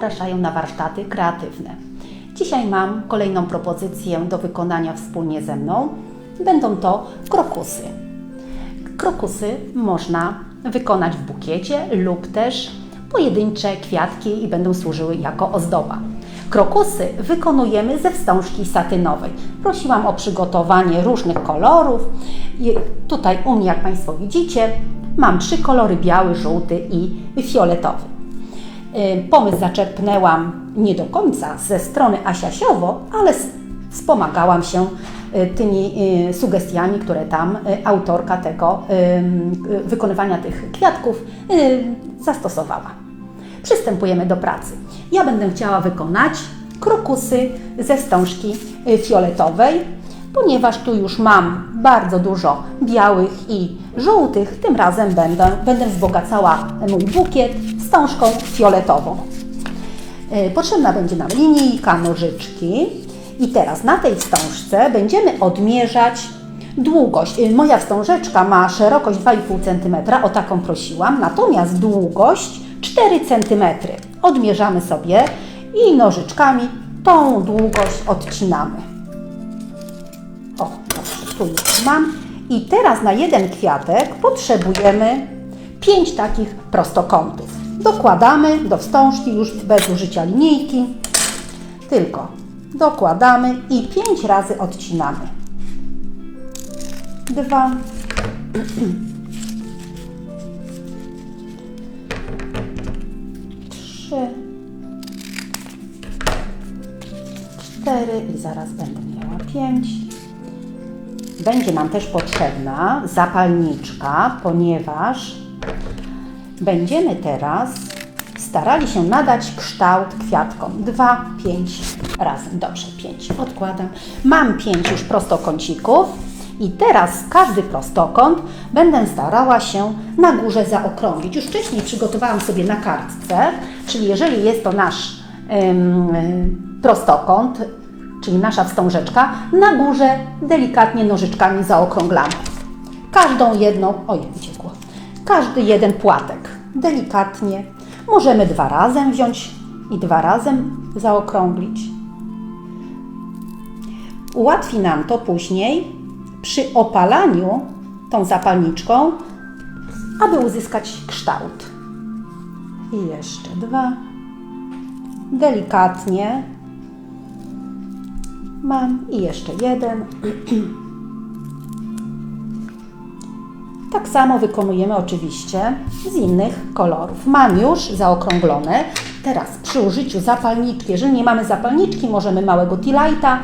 zapraszają na warsztaty kreatywne. Dzisiaj mam kolejną propozycję do wykonania wspólnie ze mną. Będą to krokusy. Krokusy można wykonać w bukiecie lub też pojedyncze kwiatki i będą służyły jako ozdoba. Krokusy wykonujemy ze wstążki satynowej. Prosiłam o przygotowanie różnych kolorów. Tutaj u mnie, jak Państwo widzicie, mam trzy kolory: biały, żółty i fioletowy. Y, Pomysł zaczerpnęłam nie do końca ze strony Asiasiowo, ale wspomagałam się y, tymi y, sugestiami, które tam autorka tego wykonywania tych kwiatków zastosowała. Przystępujemy do pracy. Ja będę chciała wykonać krokusy ze wstążki fioletowej, ponieważ tu już mam bardzo dużo białych i żółtych, tym razem będę, będę wzbogacała mój bukiet wstążką fioletową. Y, Potrzebna będzie nam linijka, nożyczki i teraz na tej wstążce będziemy odmierzać długość. Y, Moja wstążeczka ma szerokość 2,5 cm, o taką prosiłam, natomiast długość 4 cm. Odmierzamy sobie i nożyczkami tą długość odcinamy. O, tu już mam. I teraz na jeden kwiatek potrzebujemy 5 takich prostokątów. Dokładamy do wstążki już bez użycia linijki, tylko dokładamy i 5 razy odcinamy. Dwa. Trzy. Cztery i zaraz będę miała pięć. Będzie nam też potrzebna zapalniczka, ponieważ będziemy teraz starali się nadać kształt kwiatkom. Dwa, pięć razem. Dobrze, pięć. Odkładam. Mam pięć już prostokącików i teraz każdy prostokąt będę starała się na górze zaokrąglić. Już wcześniej przygotowałam sobie na kartce, czyli jeżeli jest to nasz em, prostokąt, czyli nasza wstążeczka, na górze delikatnie nożyczkami zaokrąglamy. Każdą jedną, oj, uciekło, każdy jeden płatek, delikatnie. Możemy dwa razem wziąć i dwa razem zaokrąglić. Ułatwi nam to później przy opalaniu tą zapalniczką, aby uzyskać kształt. I jeszcze dwa. Delikatnie. Mam i jeszcze jeden. Tak samo wykonujemy oczywiście z innych kolorów. Mam już zaokrąglone. Teraz przy użyciu zapalniczki, jeżeli nie mamy zapalniczki, możemy małego tea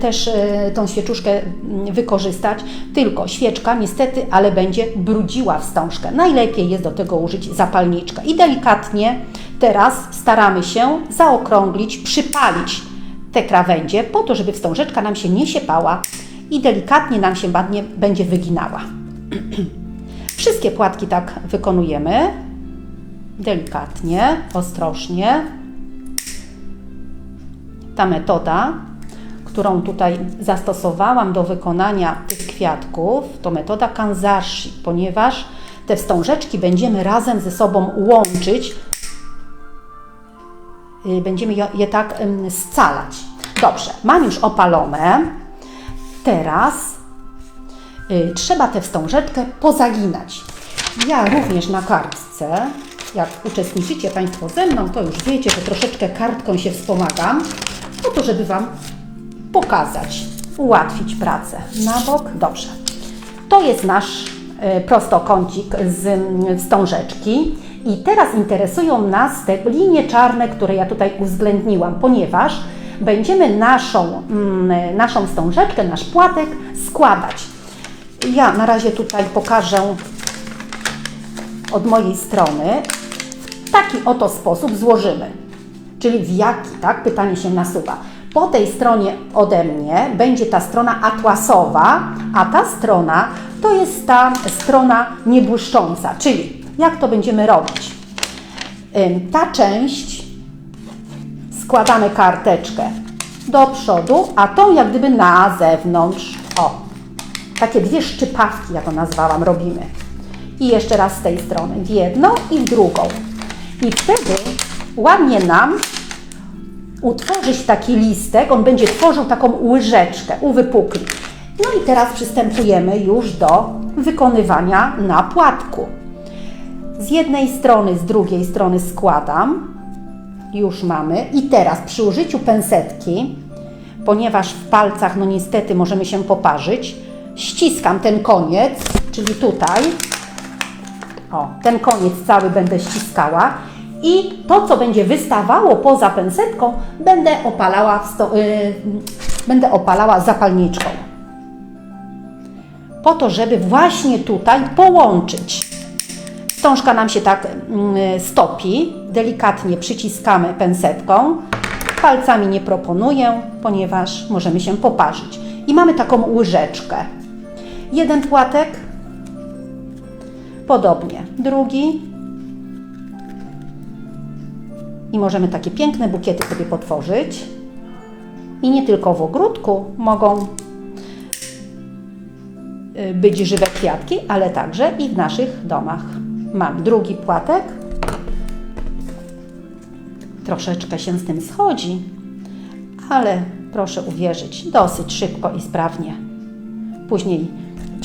też e, tą świeczuszkę mm, wykorzystać. Tylko świeczka niestety, ale będzie brudziła wstążkę. Najlepiej jest do tego użyć zapalniczkę. I delikatnie teraz staramy się zaokrąglić, przypalić te krawędzie po to, żeby wstążeczka nam się nie siepała i delikatnie nam się będzie wyginała. Wszystkie płatki tak wykonujemy. Delikatnie, ostrożnie. Ta metoda, którą tutaj zastosowałam do wykonania tych kwiatków, to metoda kanzashi, ponieważ te wstążeczki będziemy razem ze sobą łączyć y, będziemy je, tak scalać. Dobrze, mam już opalone. Teraz trzeba tę wstążeczkę pozaginać. Ja również na kartce, jak uczestniczycie Państwo ze mną, to już wiecie, że troszeczkę kartką się wspomagam, po to, żeby Wam pokazać, ułatwić pracę. Na bok, dobrze. To jest nasz e, prostokącik z wstążeczki. I teraz interesują nas te linie czarne, które ja tutaj uwzględniłam, ponieważ będziemy naszą, naszą wstążeczkę, nasz płatek składać. Ja na razie tutaj pokażę od mojej strony. W taki oto sposób złożymy. Czyli w jaki, tak? Pytanie się nasuwa. Po tej stronie ode mnie będzie ta strona atłasowa, a ta strona to jest ta strona niebłyszcząca. Czyli jak to będziemy robić? Ta część składamy karteczkę do przodu, a tą jak gdyby na zewnątrz. O, takie dwie szczypawki, ja to nazwałam, robimy. I jeszcze raz z tej strony, w jedną i w drugą. I wtedy ładnie nam utworzyć taki listek, on będzie tworzył taką łyżeczkę, uwypukli. No i teraz przystępujemy już do wykonywania na płatku. Z jednej strony, z drugiej strony składam. Już mamy. I teraz przy użyciu pensetki, ponieważ w palcach, no niestety, możemy się poparzyć, ściskam ten koniec, czyli tutaj. O, ten koniec cały będę ściskała. I to, co będzie wystawało poza pensetką, będę opalała, sto, yy, będę opalała zapalniczką. Po to, żeby właśnie tutaj połączyć. Wstążka nam się tak mm, stopi, delikatnie przyciskamy pensetką. Palcami nie proponuję, ponieważ możemy się poparzyć. I mamy taką łyżeczkę. Jeden płatek, podobnie drugi. I możemy takie piękne bukiety sobie potworzyć. I nie tylko w ogródku mogą y, być żywe kwiatki, ale także i w naszych domach. Mam drugi płatek. Troszeczkę się z tym schodzi, ale proszę uwierzyć, dosyć szybko i sprawnie. Później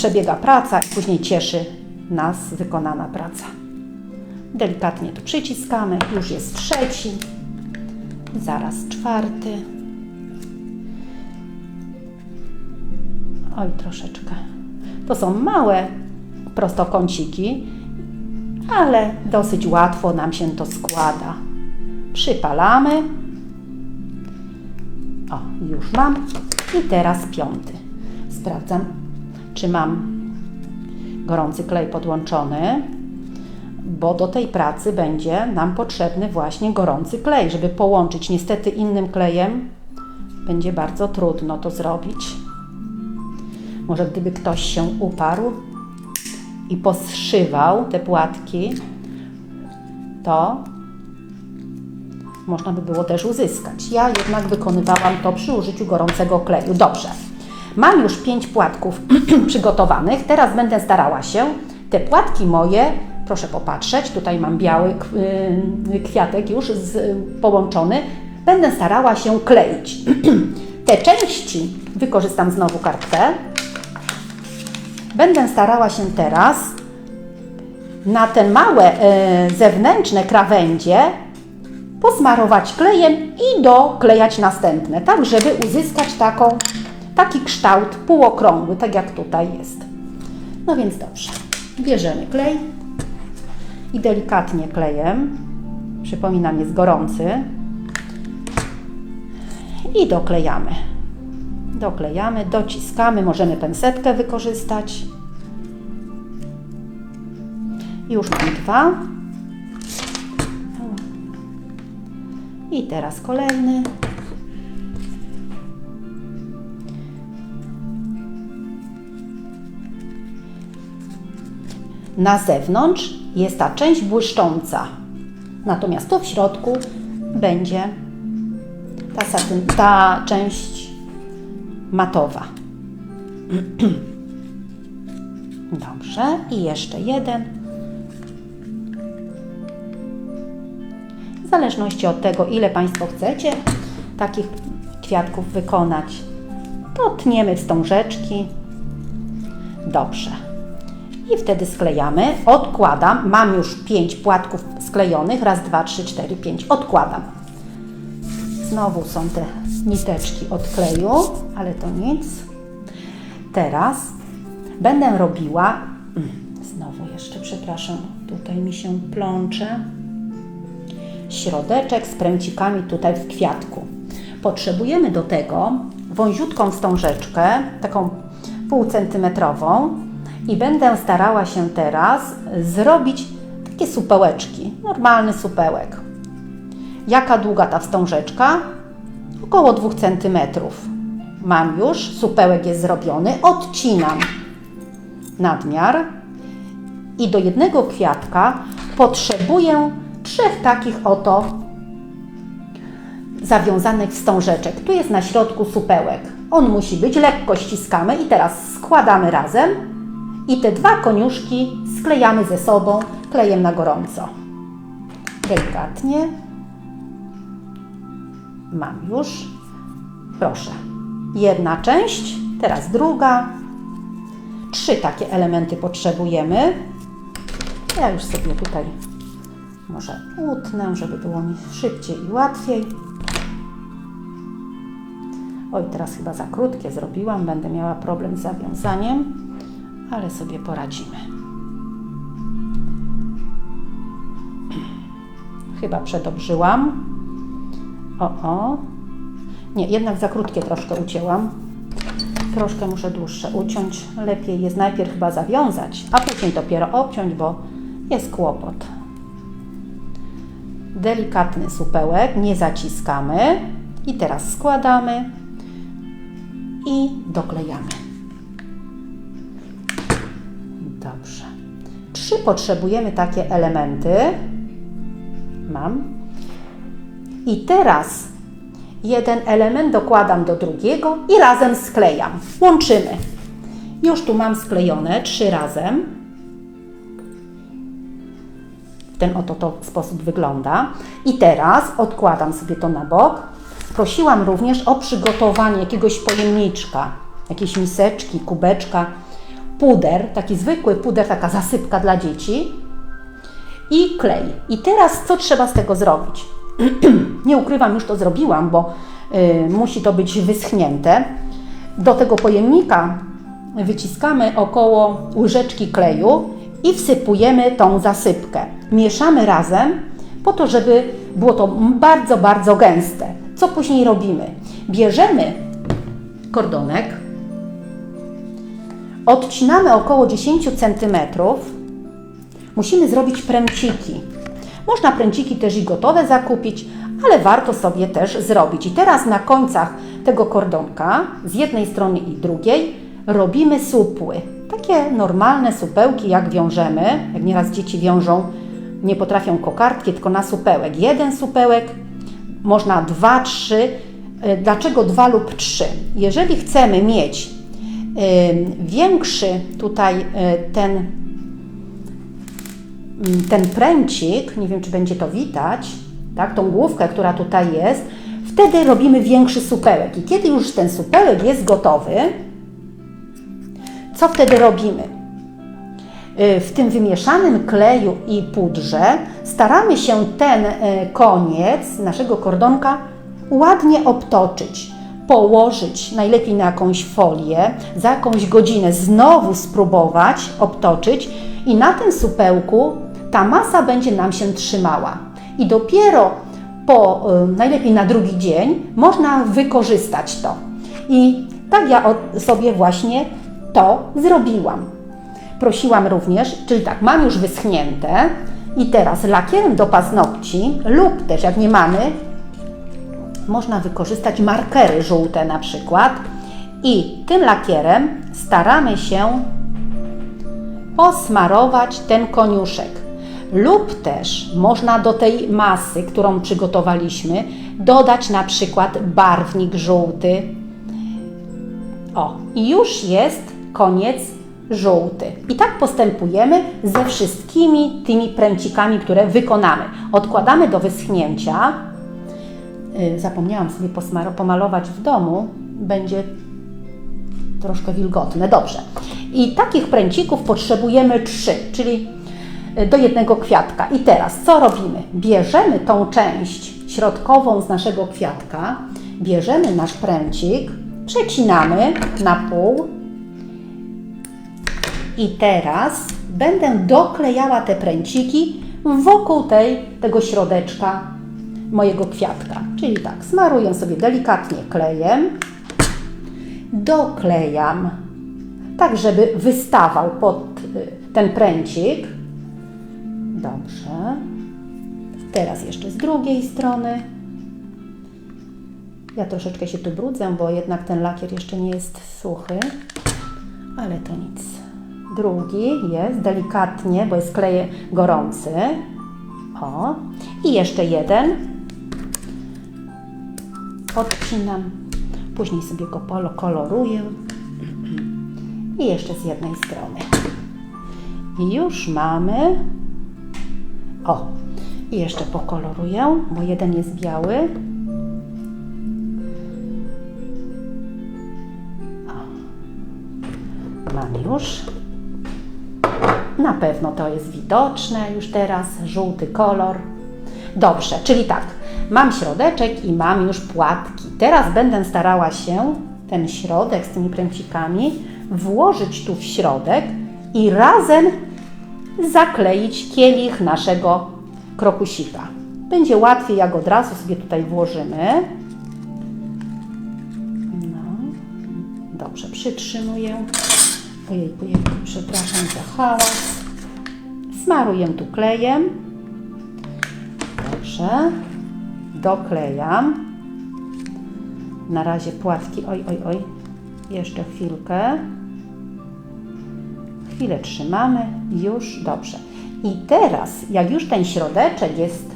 przebiega praca i później cieszy nas wykonana praca. Delikatnie tu przyciskamy, już jest trzeci, zaraz czwarty. Oj, troszeczkę. To są małe prostokąciki, ale dosyć łatwo nam się to składa. Przypalamy. O, już mam. I teraz piąty. Sprawdzam, czy mam gorący klej podłączony, bo do tej pracy będzie nam potrzebny właśnie gorący klej, żeby połączyć. Niestety innym klejem będzie bardzo trudno to zrobić. Może gdyby ktoś się uparł i poszywał te płatki, to można by było też uzyskać. Ja jednak wykonywałam to przy użyciu gorącego kleju. Dobrze. Mam już pięć płatków przygotowanych. Teraz będę starała się te płatki moje, proszę popatrzeć, tutaj mam biały y, kwiatek już połączony, będę starała się kleić. te części wykorzystam znowu kartkę. Będę starała się teraz na te małe e, zewnętrzne krawędzie posmarować klejem i doklejać następne, tak żeby uzyskać taką, taki kształt półokrągły, tak jak tutaj jest. No więc dobrze, bierzemy klej i delikatnie klejem, przypominam jest gorący, i doklejamy. Doklejamy, dociskamy, możemy pensetkę wykorzystać. Już mam dwa. I teraz kolejny. Na zewnątrz jest ta część błyszcząca, natomiast tu w środku będzie ta, satyn, ta część matowa. Dobrze, i jeszcze jeden. W zależności od tego, ile Państwo chcecie takich kwiatków wykonać, to tniemy wstążeczki. Dobrze. I wtedy sklejamy. Odkładam. Mam już pięć płatków sklejonych. Raz, dwa, trzy, cztery, pięć. Odkładam. Znowu są te niteczki od kleju, ale to nic. Teraz będę robiła, mm, znowu jeszcze, przepraszam, tutaj mi się plącze, środeczek z pręcikami tutaj w kwiatku. Potrzebujemy do tego wąziutką wstążeczkę, taką półcentymetrową i będę starała się teraz zrobić takie supełeczki, normalny supełek. Jaka długa ta wstążeczka? Około 2 cm. Mam już, supełek jest zrobiony, odcinam nadmiar i do jednego kwiatka potrzebuję trzech takich oto zawiązanych wstążeczek. Tu jest na środku supełek. On musi być, lekko ściskamy i teraz składamy razem i te dwa koniuszki sklejamy ze sobą klejem na gorąco. Delikatnie Mam już. Proszę. Jedna część, teraz druga. Trzy takie elementy potrzebujemy. Ja już sobie tutaj może utnę, żeby było mi szybciej i łatwiej. Oj, teraz chyba za krótkie zrobiłam, będę miała problem z zawiązaniem, ale sobie poradzimy. Chyba przedobrzyłam. O, o. Nie, jednak za krótkie troszkę ucięłam. Troszkę muszę dłuższe uciąć. Lepiej jest najpierw chyba zawiązać, a później dopiero obciąć, bo jest kłopot. Delikatny supełek, nie zaciskamy. I teraz składamy i doklejamy. Trzy potrzebujemy takie elementy. Mam. I teraz jeden element dokładam do drugiego i razem sklejam. Łączymy. Już tu mam sklejone trzy razem. W ten oto to sposób wygląda. I teraz odkładam sobie to na bok. Prosiłam również o przygotowanie jakiegoś pojemniczka, jakiejś miseczki, kubeczka, puder, taki zwykły puder, taka zasypka dla dzieci i klej. I teraz co trzeba z tego zrobić? Nie ukrywam, już to zrobiłam, bo y, musi to być wyschnięte. Do tego pojemnika wyciskamy około łyżeczki kleju i wsypujemy tą zasypkę. Mieszamy razem po to, żeby było to bardzo, bardzo gęste. Co później robimy? Bierzemy kordonek, odcinamy około 10 cm. Musimy zrobić pręciki. Można pręciki też i gotowe zakupić, ale warto sobie też zrobić. I teraz na końcach tego kordonka, z jednej strony i drugiej, robimy supły. Takie normalne supełki, jak wiążemy, jak nieraz dzieci wiążą, nie potrafią kokardki, tylko na supełek. Jeden supełek, można dwa, trzy. Dlaczego dwa lub trzy? Jeżeli chcemy mieć większy tutaj ten, ten pręcik, nie wiem czy będzie to widać, tak, tą główkę, która tutaj jest, wtedy robimy większy supełek. I kiedy już ten supełek jest gotowy, co wtedy robimy? W tym wymieszanym kleju i pudrze staramy się ten koniec naszego kordonka ładnie obtoczyć, położyć najlepiej na jakąś folię, za jakąś godzinę znowu spróbować obtoczyć i na tym supełku ta masa będzie nam się trzymała. I dopiero po, najlepiej na drugi dzień, można wykorzystać to. I tak ja sobie właśnie to zrobiłam. Prosiłam również, czyli tak, mam już wyschnięte i teraz lakierem do paznokci lub też jak nie mamy, można wykorzystać markery żółte na przykład i tym lakierem staramy się posmarować ten koniuszek. Lub też można do tej masy, którą przygotowaliśmy, dodać na przykład barwnik żółty. O, i już jest koniec żółty. I tak postępujemy ze wszystkimi tymi pręcikami, które wykonamy. Odkładamy do wyschnięcia. Zapomniałam sobie pomalować w domu. Będzie troszkę wilgotne. Dobrze. I takich pręcików potrzebujemy trzy, czyli do jednego kwiatka. I teraz co robimy? Bierzemy tą część środkową z naszego kwiatka, bierzemy nasz pręcik, przecinamy na pół i teraz będę doklejała te pręciki wokół tej, tego środeczka mojego kwiatka. Czyli tak, smaruję sobie delikatnie klejem, doklejam, tak żeby wystawał pod ten pręcik. Dobrze. Teraz jeszcze z drugiej strony. Ja troszeczkę się tu brudzę, bo jednak ten lakier jeszcze nie jest suchy, ale to nic. Drugi jest delikatnie, bo jest klej gorący. O. I jeszcze jeden podcinam, później sobie go koloruję i jeszcze z jednej strony. I już mamy, o, i jeszcze pokoloruję, bo jeden jest biały. O. Mam już. Na pewno to jest widoczne już teraz, żółty kolor. Dobrze, czyli tak, mam środeczek i mam już płatki. Teraz będę starała się ten środek z tymi pręcikami włożyć tu w środek i razem zakleić kielich naszego krokusika. Będzie łatwiej, jak od razu sobie tutaj włożymy. No, dobrze, przytrzymuję. Ojej, ojej, przepraszam za hałas. Smaruję tu klejem. Dobrze. Doklejam. Na razie płatki. Oj, oj, oj. Jeszcze chwilkę. Chwilę trzymamy. Już dobrze. I teraz, jak już ten środeczek jest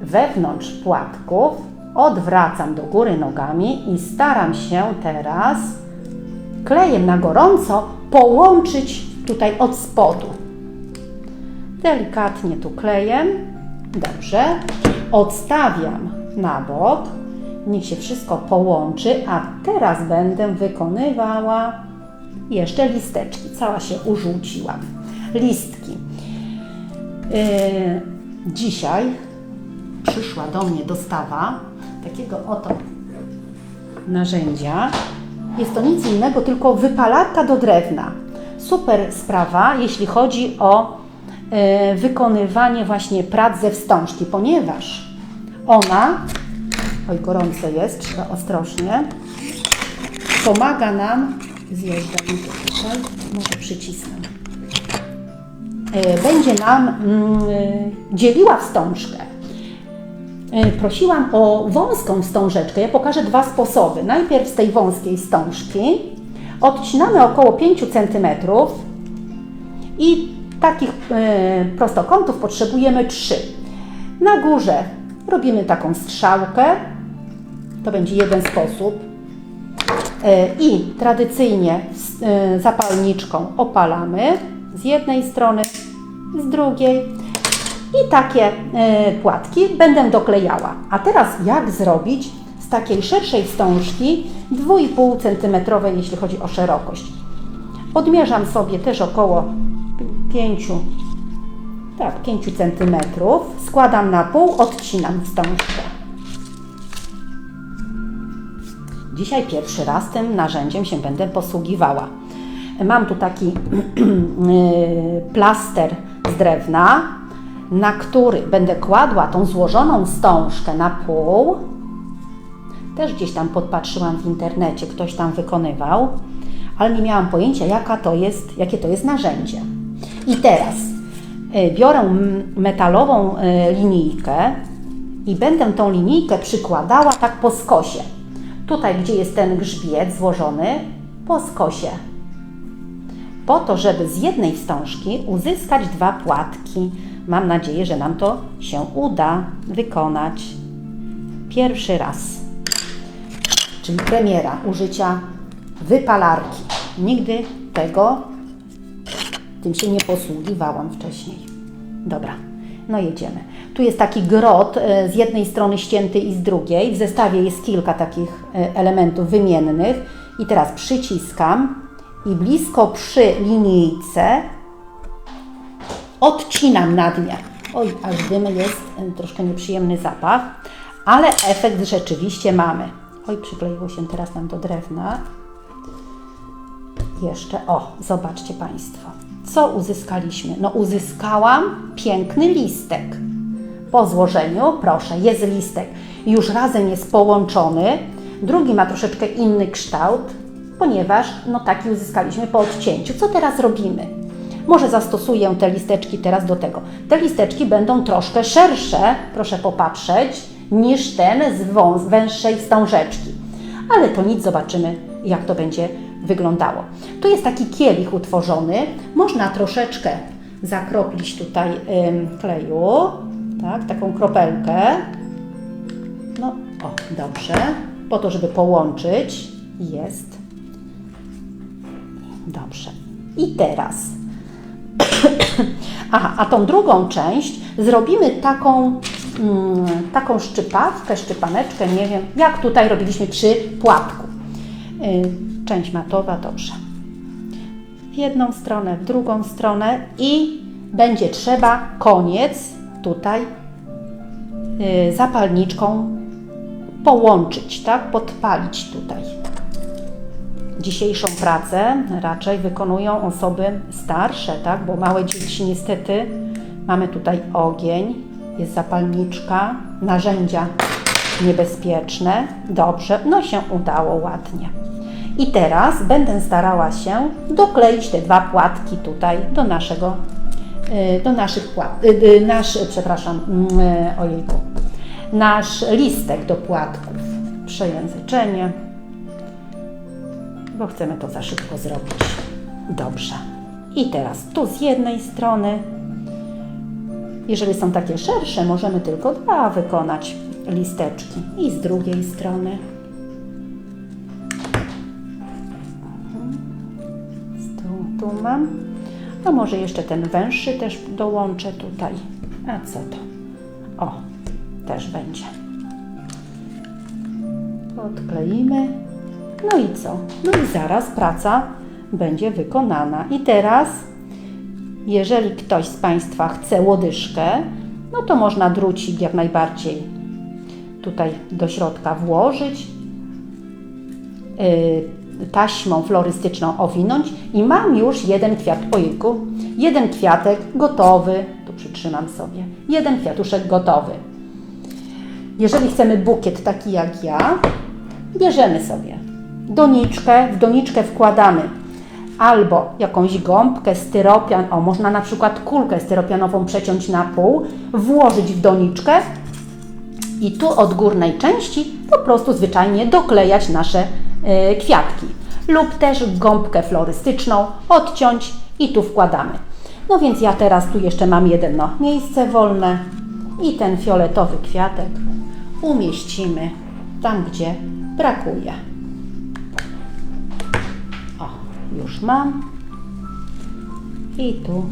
wewnątrz płatków, odwracam do góry nogami i staram się teraz klejem na gorąco połączyć tutaj od spodu. Delikatnie tu klejem. Dobrze. Odstawiam na bok. Niech się wszystko połączy, a teraz będę wykonywała jeszcze listeczki. Cała się użółciłam. Listki. Yy, dzisiaj przyszła do mnie dostawa takiego oto narzędzia. Jest to nic innego, tylko wypalarka do drewna. Super sprawa, jeśli chodzi o wykonywanie właśnie prac ze wstążki, ponieważ ona, oj gorące jest, trzeba ostrożnie, pomaga nam, zjeżdża mi tutaj, może przycisnę, e, będzie nam mm, dzieliła wstążkę. E, Prosiłam o wąską wstążeczkę. Ja pokażę dwa sposoby. Najpierw z tej wąskiej wstążki odcinamy około 5 cm i takich e, prostokątów potrzebujemy 3. Na górze robimy taką strzałkę. To będzie jeden sposób. E, I tradycyjnie e, zapalniczką opalamy z jednej strony, z drugiej. I takie płatki będę doklejała. A teraz jak zrobić z takiej szerszej wstążki 2,5 cm, jeśli chodzi o szerokość. Odmierzam sobie też około 5, tak, 5 cm. Składam na pół, odcinam wstążkę. Dzisiaj pierwszy raz tym narzędziem się będę posługiwała. Mam tu taki y, plaster z drewna, na który będę kładła tą złożoną wstążkę na pół. Też gdzieś tam podpatrzyłam w internecie, ktoś tam wykonywał, ale nie miałam pojęcia, jaka to jest, jakie to jest narzędzie. I teraz y, biorę metalową y, linijkę i będę tą linijkę przykładała tak po skosie. Tutaj, gdzie jest ten grzbiet złożony, po skosie. Po to, żeby z jednej wstążki uzyskać dwa płatki. Mam nadzieję, że nam to się uda wykonać pierwszy raz. Czyli premiera użycia wypalarki. Nigdy tego tym się nie posługiwałam wcześniej. Dobra, no jedziemy. Tu jest taki grot e, z jednej strony ścięty i z drugiej. W zestawie jest kilka takich e, elementów wymiennych. I teraz przyciskam i blisko przy linijce odcinam nadmiar. Oj, aż dym jest, e, troszkę nieprzyjemny zapach, ale efekt rzeczywiście mamy. Oj, przykleiło się teraz nam do drewna. Jeszcze, o, zobaczcie Państwo, co uzyskaliśmy? No, uzyskałam piękny listek. Po złożeniu, proszę, jest listek. Już razem jest połączony. Drugi ma troszeczkę inny kształt, ponieważ no taki uzyskaliśmy po odcięciu. Co teraz robimy? Może zastosuję te listeczki teraz do tego. Te listeczki będą troszkę szersze, proszę popatrzeć, niż ten z węższej wstążeczki. Ale to nic, zobaczymy jak to będzie wyglądało. Tu jest taki kielich utworzony. Można troszeczkę zakroplić tutaj kleju, tak, taką kropelkę. No, o, dobrze. Po to, żeby połączyć. Jest. Dobrze. I teraz. Aha, a tą drugą część zrobimy taką, mm, taką szczypawkę, szczypaneczkę, nie wiem, jak tutaj robiliśmy przy płatku. Y, część matowa, dobrze. w jedną stronę, w drugą stronę i będzie trzeba koniec tutaj y, zapalniczką połączyć, tak? Podpalić tutaj. Dzisiejszą pracę raczej wykonują osoby starsze, tak? Bo małe dzieci niestety mamy tutaj ogień, jest zapalniczka, narzędzia niebezpieczne. Dobrze, no się udało ładnie. I teraz będę starała się dokleić te dwa płatki tutaj do naszego, y, do naszych płat, y, y, nasz, przepraszam, mm, ojejku, nasz listek do płatków. Przejęzyczenie, bo chcemy to za szybko zrobić. Dobrze. I teraz tu z jednej strony, jeżeli są takie szersze, możemy tylko dwa wykonać listeczki. I z drugiej strony. Mam. A może jeszcze ten węższy też dołączę tutaj. A co to? O, też będzie. Odkleimy. No i co? No i zaraz praca będzie wykonana. I teraz, jeżeli ktoś z Państwa chce łodyżkę, no to można drucik jak najbardziej tutaj do środka włożyć, yy, taśmą florystyczną owinąć i mam już jeden kwiat, ojejku, jeden kwiatek gotowy, tu przytrzymam sobie, jeden kwiatuszek gotowy. Jeżeli chcemy bukiet taki jak ja, bierzemy sobie doniczkę, w doniczkę wkładamy albo jakąś gąbkę, styropian, o można na przykład kulkę styropianową przeciąć na pół, włożyć w doniczkę i tu od górnej części po prostu zwyczajnie doklejać nasze kwiatki. Lub też gąbkę florystyczną odciąć i tu wkładamy. No więc ja teraz tu jeszcze mam jedno miejsce wolne i ten fioletowy kwiatek umieścimy tam, gdzie brakuje. O, już mam. I tu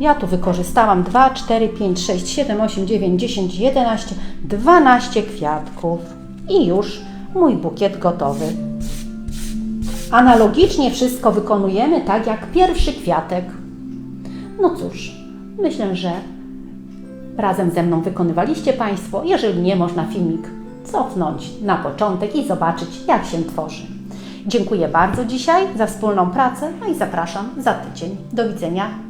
ja tu wykorzystałam 2, 4, 5, 6, 7, 8, 9, 10, 11, 12 kwiatków i już mój bukiet gotowy. Analogicznie wszystko wykonujemy tak jak pierwszy kwiatek. No cóż, myślę, że razem ze mną wykonywaliście Państwo. Jeżeli nie, można filmik cofnąć na początek i zobaczyć, jak się tworzy. Dziękuję bardzo dzisiaj za wspólną pracę, no i zapraszam za tydzień. Do widzenia.